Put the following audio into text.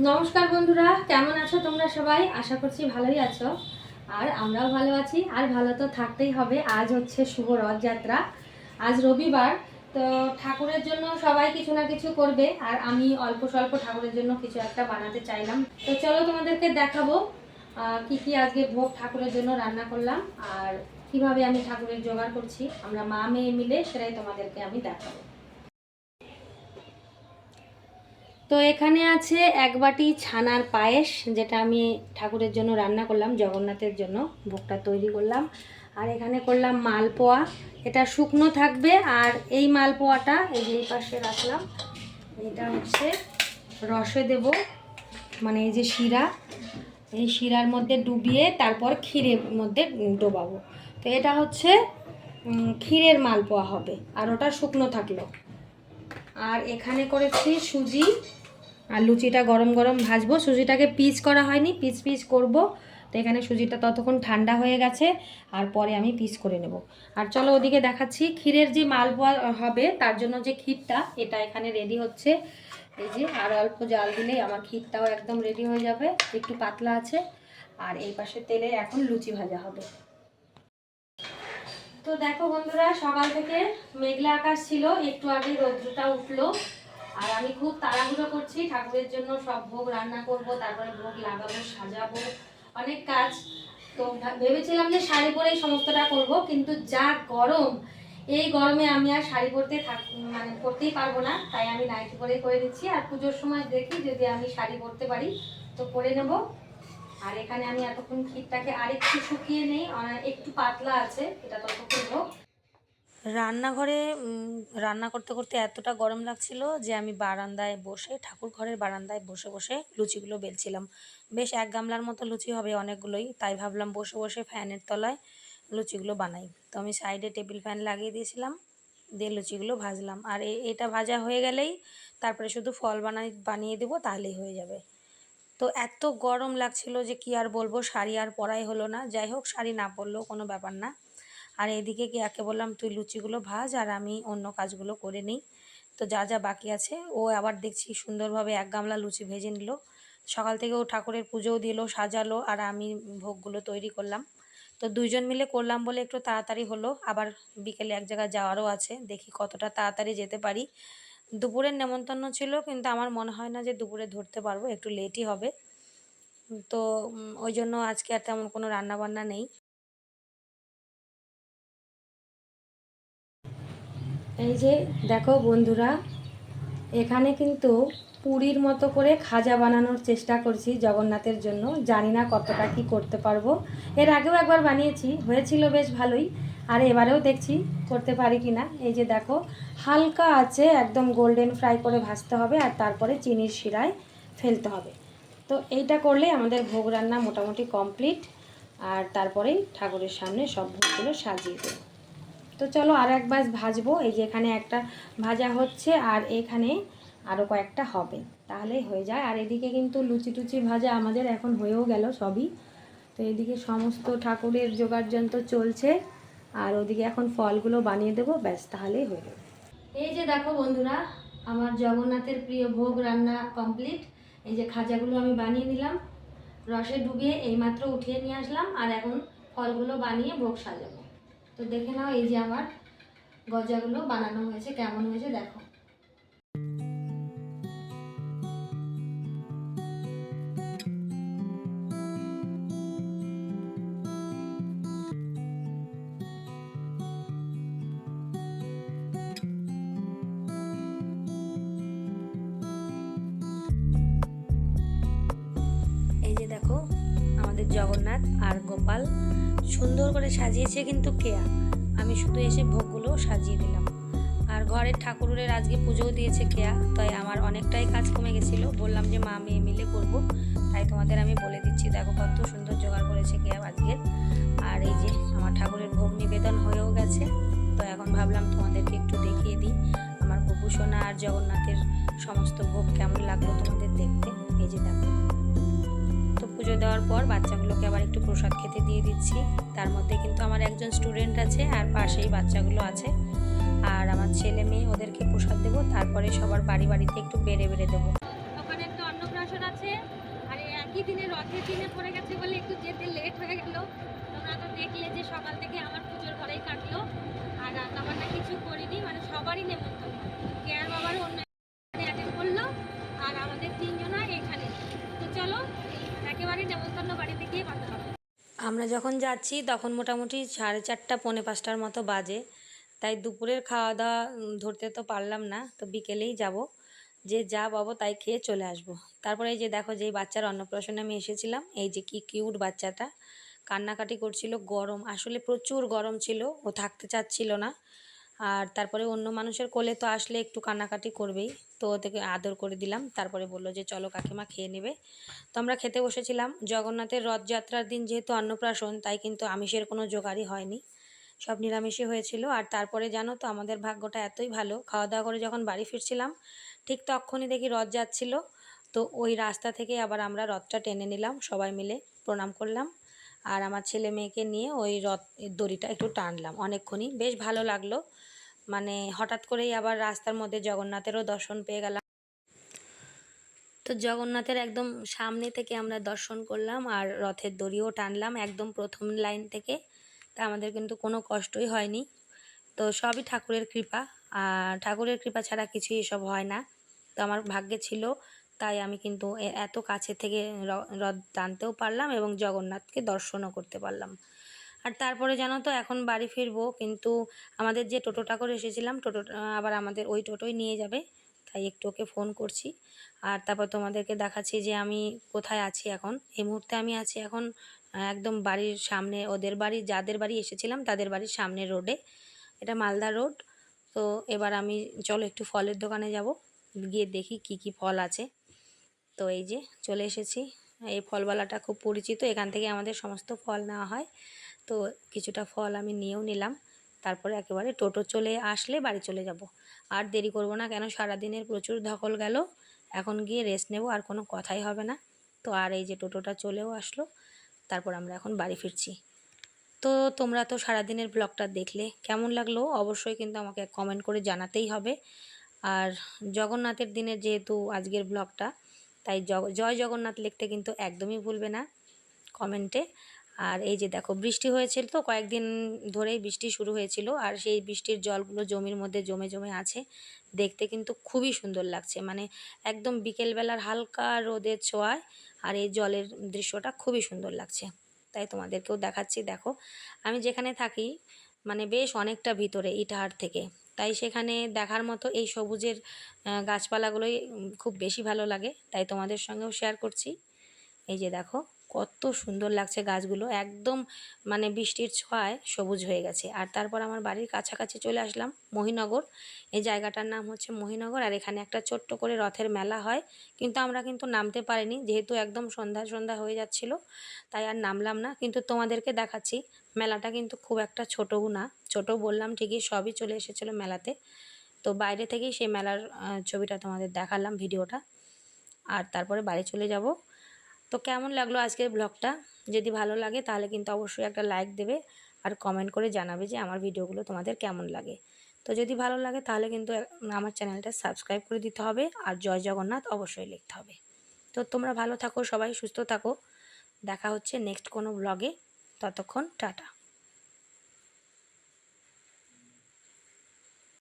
নমস্কার বন্ধুরা, কেমন আছো তোমরা সবাই? আশা করছি ভালোই আছো। আর আমরাও ভালো আছি, আর ভালো তো থাকতেই হবে। আজ হচ্ছে শুভ রথযাত্রা। আজ রবিবার, তো ঠাকুরের জন্য সবাই কিছু না কিছু করবে, আর আমি অল্প স্বল্প ঠাকুরের জন্য কিছু একটা বানাতে চাইলাম। তো চলো তোমাদেরকে দেখাবো কি কি আজকে ভোগ ঠাকুরের জন্য রান্না করলাম, আর কীভাবে আমি ঠাকুরের জোগাড় করছি। আমরা মা মেয়ে মিলে সেটাই তোমাদেরকে আমি দেখাবো। তো এখানে আছে এক বাটি ছানার পায়েস, যেটা আমি ঠাকুরের জন্য রান্না করলাম, জগন্নাথের জন্য ভোগটা তৈরি করলাম। আর এখানে করলাম মালপোয়া। এটা শুকনো থাকবে, আর এই মালপোয়াটা এই যে পাশে রাখলাম, এটা হচ্ছে রসে দেব মানে এই যে শিরা। এই শিরার মধ্যে ডুবিয়ে তারপর ক্ষীরের মধ্যে ডোবাবো। তো এটা হচ্ছে ক্ষীরের মালপোয়া হবে, আর ওটা শুকনো থাকল। আর এখানে করেছি সুজি আর লুচিটা গরম গরম ভাজবো। সুজিটাকে পিচ করা হয়নি, পিচ পিচ করব। তো এখানে সুজিটা ততক্ষণ ঠান্ডা হয়ে গেছে, আর পরে আমি পিস করে নেব। আর চলো ওদিকে দেখাচ্ছি, ক্ষীরের যে মালপোয়া হবে, তার জন্য যে ক্ষীরটা, এটা এখানে রেডি হচ্ছে। এই যে, আর অল্প জাল দিলেই আমার ক্ষীরটাও একদম রেডি হয়ে যাবে, একটু পাতলা আছে। আর এই পাশে তেলে এখন লুচি ভাজা হবে। তো দেখো বন্ধুরা, সকাল থেকে মেঘলা আকাশ ছিল, একটু আগে রৌদ্রটা উঠল। আর আমি খুব তাড়াহুড়ো করছি, ঠাকুরের জন্য সব ভোগ রান্না করব, তারপরে ভোগ লাগাবো, সাজাবো, অনেক কাজ। তো ভেবেছিলাম যে শাড়ি পরেই সমস্তটা করব, কিন্তু যা গরম, এই গরমে আমি আর শাড়ি পরতে থাক মানে পরতেই পারব না, তাই আমি নাইটি পরেই করে দিচ্ছি আর পুজোর সময় দেখি যদি আমি শাড়ি পরতে পারি, তো পরে নেব। আর এখানে আমি এতক্ষণ ক্ষীরটাকে আরেকটু শুকিয়ে নেই একটু পাতলা আছে, এটা রান্নাঘরে রান্না করতে করতে এতটা গরম লাগছিল যে আমি বারান্দায় বসে, ঠাকুর ঘরের বারান্দায় বসে বসে লুচিগুলো বেলছিলাম। বেশ এক গামলার মতো লুচি হবে অনেকগুলোই, তাই ভাবলাম বসে বসে ফ্যানের তলায় লুচিগুলো বানাই। তো আমি সাইডে টেবিল ফ্যান লাগিয়ে দিয়েছিলাম, দিয়ে লুচিগুলো ভাজলাম। আর এটা ভাজা হয়ে গেলেই তারপরে শুধু ফল বানাই, বানিয়ে দেবো তাহলেই হয়ে যাবে। তো এত গরম লাগছিল যে কি আর বলব, শাড়ি আর পরাই হলো না। যাই হোক, শাড়ি না পরলেও কোনো ব্যাপার না। আর এদিকে কি একে বললাম, তুই লুচিগুলো ভাজ আর আমি অন্য কাজগুলো করে নিই। তো যা যা বাকি আছে, ও আবার দেখছি সুন্দরভাবে এক গামলা লুচি ভেজে নিল। সকাল থেকে ও ঠাকুরের পুজোও দিল, সাজালো আর আমি ভোগগুলো তৈরি করলাম। তো দুইজন মিলে করলাম বলে একটু তাড়াতাড়ি হলো। আবার বিকেলে এক জায়গায় যাওয়ারও আছে, দেখি কতটা তাড়াতাড়ি যেতে পারি। দুপুরের নেমন্তন্ন ছিল, কিন্তু আমার মনে হয় না যে দুপুরে ধরতে পারব, একটু লেটই হবে। তো ওই জন্য আজকে আর তেমন কোনো রান্না বান্না নেই। এই যে দেখো বন্ধুরা, এখানে কিন্তু পুরীর মতো করে খাজা বানানোর চেষ্টা করছি জগন্নাথের জন্য। জানি না কতটা কি করতে পারব। এর আগেও একবার বানিয়েছি, হয়েছিল বেশ ভালোই। আর এবারেও দেখছি করতে পারি কি না এই যে দেখো, হালকা আছে, একদম গোল্ডেন ফ্রাই করে ভাজতে হবে আর তারপরে চিনির শিরায় ফেলতে হবে। তো এইটা করলে আমাদের ভোগ রান্না মোটামুটি কমপ্লিট আর তারপরেই ঠাকুরের সামনে সব ভোগগুলো সাজিয়ে দেবো। তো চলো আর এক বাস ভাজবো। এই যে এখানে একটা ভাজা হচ্ছে আর এখানে আরও কয়েকটা হবে। তাহলেই হয়ে যায়। আর এদিকে কিন্তু লুচি টুচি ভাজা আমাদের এখন হয়েও গেল সবই। তো এদিকে সমস্ত ঠাকুরের জোগাড় যন্ত্র চলছে। আর ওদিকে এখন ফলগুলো বানিয়ে দেবো। ব্যাস তাহলেই হয়ে যাবে এই যে দেখো বন্ধুরা, আমার জগন্নাথের প্রিয় ভোগ রান্না কমপ্লিট। এই যে খাজাগুলো আমি বানিয়ে নিলাম। রসে ডুবিয়ে এইমাত্র উঠিয়ে নিয়ে আসলাম। আর এখন ফলগুলো বানিয়ে ভোগ সাজাবো। তো দেখে নাও এই যে আমার গজাগুলো বানানো হয়েছে কেমন হয়েছে দেখো। জগন্নাথ আর গোপাল সুন্দর করে সাজিয়েছে কিন্তু কেয়া। আমি শুধু এসে ভোগগুলো সাজিয়ে দিলাম। আর ঘরের ঠাকুরের আজকে পুজোও দিয়েছে কেয়া, তাই আমার অনেকটাই কাজ কমে গেছিল। বললাম যে, মা, মেয়ে মিলে করব। তাই তোমাদের আমি বলে দিচ্ছি, দেখো কত সুন্দর জোগাড় করেছে কেয়া আজকের আর এই যে, আমার ঠাকুরের ভোগ নিবেদন হয়েও গেছে। তো এখন ভাবলাম তোমাদেরকে একটু দেখিয়ে দিই, আমার বপু সোনা আর জগন্নাথের সমস্ত ভোগ কেমন লাগল তোমাদের দেখতে। এই যে দেখো। পুজো দেওয়ার পর বাচ্চাগুলোকে আবার একটু প্রসাদ খেতে দিয়ে দিচ্ছি। তার মধ্যে কিন্তু আমার একজন স্টুডেন্ট আছে আর পাশেই বাচ্চাগুলো আছে। আর আমার ছেলে মেয়ে, ওদেরকে প্রসাদ দেবো, তারপরে সবার বাড়ি বাড়িতে একটু বেড়ে বেড়ে দেবো। ওখানে একটা অন্নপ্রাশন আছে, আর একই দিনে রথের দিনে পড়ে গেছে বলে একটু যেতে লেট হয়ে গেল। তোমরা তো দেখলে যে সকাল থেকে আমার পুজোর ঘরেই কাটলো। আর রান্নাবান্না কিছু করিনি মানে সবারই নেমন্তন্ন। কেয়ার বাবারও অন্য আমরা যখন যাচ্ছি তখন মোটামুটি সাড়ে চারটা, পৌনে পাঁচটার মতো বাজে। তাই দুপুরের খাওয়া দাওয়া ধরতে তো পারলাম না, তো বিকেলেই যাব। যে যা পাবো তাই খেয়ে চলে আসব। তারপরে এই যে দেখো যে বাচ্চার অন্নপ্রাশনে আমি এসেছিলাম, এই যে কি কিউট বাচ্চাটা। কান্নাকাটি করছিল, গরম। আসলে প্রচুর গরম ছিল, ও থাকতে চাচ্ছিল না। আর তারপরে অন্য মানুষের কোলে তো আসলে একটু কান্নাকাটি করবেই। তো ওদেরকে আদর করে দিলাম, তারপরে বলল যে, চলো কাকিমা খেয়ে নেবে। তো আমরা খেতে বসেছিলাম। জগন্নাথের রথযাত্রার দিন যেহেতু অন্নপ্রাশন, তাই কিন্তু আমিষের কোনো জোগাড়ই হয়নি। সব নিরামিষই হয়েছিল। আর তারপরে জানো তো, আমাদের ভাগ্যটা এতই ভালো। খাওয়া দাওয়া করে যখন বাড়ি ফিরছিলাম, ঠিক তখনই দেখি রথ যাচ্ছিল। তো ওই রাস্তা থেকে আবার আমরা রথটা টেনে নিলাম, সবাই মিলে প্রণাম করলাম। আর আমার ছেলে মেয়েকে নিয়ে ওই রথ দড়িটা একটু টানলাম অনেকক্ষণই। বেশ ভালো লাগল। মানে হঠাৎ করেই আবার রাস্তার মধ্যে জগন্নাথেরও দর্শন পেয়ে গেলাম। তো জগন্নাথের একদম সামনে থেকে আমরা দর্শন করলাম আর রথের দড়িও টানলাম একদম প্রথম লাইন থেকে। তা আমাদের কিন্তু কোনো কষ্টই হয়নি। তো সবই ঠাকুরের কৃপা। আর ঠাকুরের কৃপা ছাড়া কিছুই এসব হয় না। তো আমার ভাগ্যে ছিল তাই আমি কিন্তু এত কাছে থেকে রথ টানতেও পারলাম এবং জগন্নাথকে দর্শনও করতে পারলাম। আর তারপরে জানো তো, এখন বাড়ি ফিরবো, কিন্তু আমাদের যে টোটোটা করে এসেছিলাম টোটোটা আবার আমাদের ওই টোটোই নিয়ে যাবে, তাই একটু ওকে ফোন করছি। আর তারপর তোমাদেরকে দেখাচ্ছি যে আমি কোথায় আছি এখন। এই মুহূর্তে আমি আছি এখন একদম বাড়ির সামনে, ওদের বাড়ি, যাদের বাড়ি এসেছিলাম, তাদের বাড়ির সামনে রোডে এটা মালদা রোড তো এবার আমি, চলো একটু ফলের দোকানে যাব, গিয়ে দেখি কি কি ফল আছে। তো এই যে চলে এসেছি। এই ফলওয়ালাটা খুব পরিচিত, এখান থেকে আমাদের সমস্ত ফল নেওয়া হয়। তো কিছুটা ফল আমি নিয়েও নিলাম। তারপরে একেবারে টোটো চলে আসলে বাড়ি চলে যাব। আর দেরি করব না, কেন সারাদিনের প্রচুর ধকল গেল। এখন গিয়ে রেস্ট নেব, আর কোনো কথাই হবে না। তো আর এই যে টোটোটা চলেও আসলো। তারপর আমরা এখন বাড়ি ফিরছি। তো তোমরা তো সারাদিনের ব্লগটা দেখলে, কেমন লাগল অবশ্যই কিন্তু আমাকে কমেন্ট করে জানাতেই হবে। আর জগন্নাথের দিনের যেহেতু আজকের ব্লগটা তাই জয় জগন্নাথ লিখতে কিন্তু একদমই ভুলবে না কমেন্টে। আর এই যে দেখো, বৃষ্টি হয়েছিল তো কয়েকদিন ধরেই বৃষ্টি শুরু হয়েছিল আর সেই বৃষ্টির জলগুলো জমির মধ্যে জমে জমে আছে। দেখতে কিন্তু খুবই সুন্দর লাগছে মানে একদম বিকেলবেলার হালকা রোদের ছোঁয়ায় আর এই জলের দৃশ্যটা খুবই সুন্দর লাগছে। তাই তোমাদেরকেও দেখাচ্ছি, দেখো। আমি যেখানে থাকি মানে বেশ অনেকটা ভিতরে ইটাহার থেকে। তাই সেখানে দেখার মতো এই সবুজের গাছপালাগুলোই খুব বেশি ভালো লাগে। তাই তোমাদের সঙ্গেও শেয়ার করছি। এই যে দেখো। কত সুন্দর লাগছে গাছগুলো। একদম মানে বৃষ্টির ছোঁয়ায় সবুজ হয়ে গেছে। আর তারপর আমার বাড়ির কাছাকাছি চলে আসলাম মহিনগর। এই জায়গাটার নাম হচ্ছে মহিনগর আর এখানে একটা ছোট্ট করে রথের মেলা হয়। কিন্তু আমরা কিন্তু নামতে পারিনি, যেহেতু একদম সন্ধ্যা সন্ধ্যা হয়ে যাচ্ছিল, তাই আর নামলাম না। কিন্তু তোমাদেরকে দেখাচ্ছি, মেলাটা কিন্তু খুব একটা ছোটও না। ছোট বললাম ঠিকই, সবই চলে এসেছিল মেলাতে। তো বাইরে থেকেই সেই মেলার ছবিটা তোমাদের দেখালাম, ভিডিওটা। আর তারপরে বাড়ি চলে যাব। তো কেমন লাগল আজকের ব্লগটা? যদি ভালো লাগে তাহলে কিন্তু অবশ্যই একটা লাইক দেবে আর কমেন্ট করে জানাবে যে আমার ভিডিওগুলো তোমাদের কেমন লাগে। তো যদি ভালো লাগে তাহলে কিন্তু আমার চ্যানেলটা সাবস্ক্রাইব করে দিতে হবে আর জয় জগন্নাথ অবশ্যই লিখতে হবে। তো তোমরা ভালো থাকো, সবাই সুস্থ থাকো। দেখা হচ্ছে নেক্সট কোনো ব্লগে ততক্ষণ টাটা।